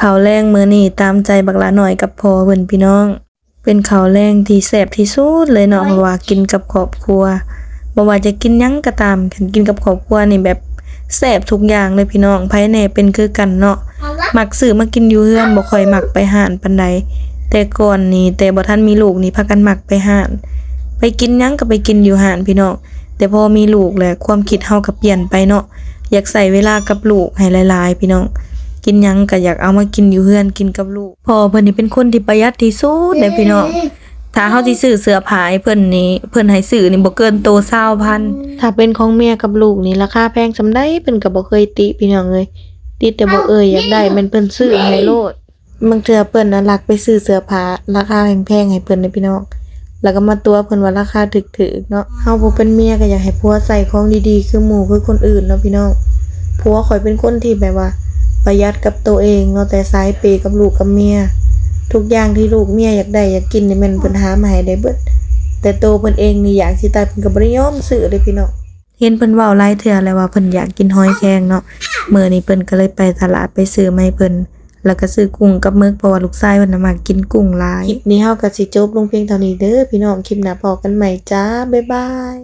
ข้าวแรงมื้อนี้ตามใจบักหลาหน่อยกับพ่อเพิ่นพี่น้อง เป็นข้าวแรงที่แซ่บที่สุดเลยเนาะเพราะว่ากินกับครอบครัวบ่ว่าจะกินหยังก็ตามคันกินกับครอบครัวนี่แบบแซ่บทุกอย่างเลยพี่น้องไผแหน่เป็นคือกันเนาะมักซื้อมากินอยู่เฮือนบ่ค่อยมักไปห้านปานใดแต่ก่อนนี่แต่บ่ทันมีลูกนี่พากันมักไปห้านไปกินหยังก็ไปกินอยู่ห้านพี่น้องแต่พอมีลูกแล้วความคิดเฮาก็เปลี่ยนไปเนาะอยากใส่เวลากับลูกให้หลายๆ พี่น้อง กินหยังก็อยากเอามากินอยู่เฮือนกินกับลูกพ่อเพิ่นนี่เป็นคนที่ประหยัดที่สุดเลยพี่น้องถ้าเฮาสิซื้อเสื้อผ้าให้เพิ่นนี่เพิ่นให้ซื้อนี่บ่เกินโต20,000ถ้าเป็นของเมียกับลูกนี่ราคาแพงซำใดเพิ่นก็บ่เคยติพี่น้องเอ้ยติแต่บ่เอ่ยอยากได้แม่นเพิ่นซื้อให้โลดบางเทื่อเพิ่นน่ะรักไปซื้อเสื้อผ้าราคาแพงๆให้เพิ่นเด้อพี่น้องแล้วก็มาตัวเพิ่นว่าราคาถึกๆเนาะเฮาบ่เป็นเมียก็อยากให้ผัวใส่ของดีๆ คือหมู่คือคนอื่นเนาะพี่น้องผัวข่อยเป็นคนที่แบบว่า ประหยัดกับตัวเองเนาแต่สายเปย์กับลูกกับเมีย ทุกอย่างที่ลูกเมียอยากได้อยากกินนี่มันเพิ่นหามาให้ได้เบิดแต่โตเพิ่นเองนี่อยากสิตายเพิ่นก็บ่ได้ยอมซื้อเลยพี่น้องเห็นเพิ่นเว้าหลายเทื่อแล้วว่าเพิ่นอยากกินหอยแครงเนาะมื้อนี้เพิ่นก็เลยไปตลาดไปซื้อมาให้เพิ่นแล้วก็ซื้อกุ้งกับมึกเพราะว่าลูกชายเพิ่นน่ะมักกินกุ้งหลาย คลิปนี้เฮาก็สิจบลงเพียงเท่านี้เด้อพี่น้องคลิปหน้าพบกันใหม่จ้า บ๊ายบาย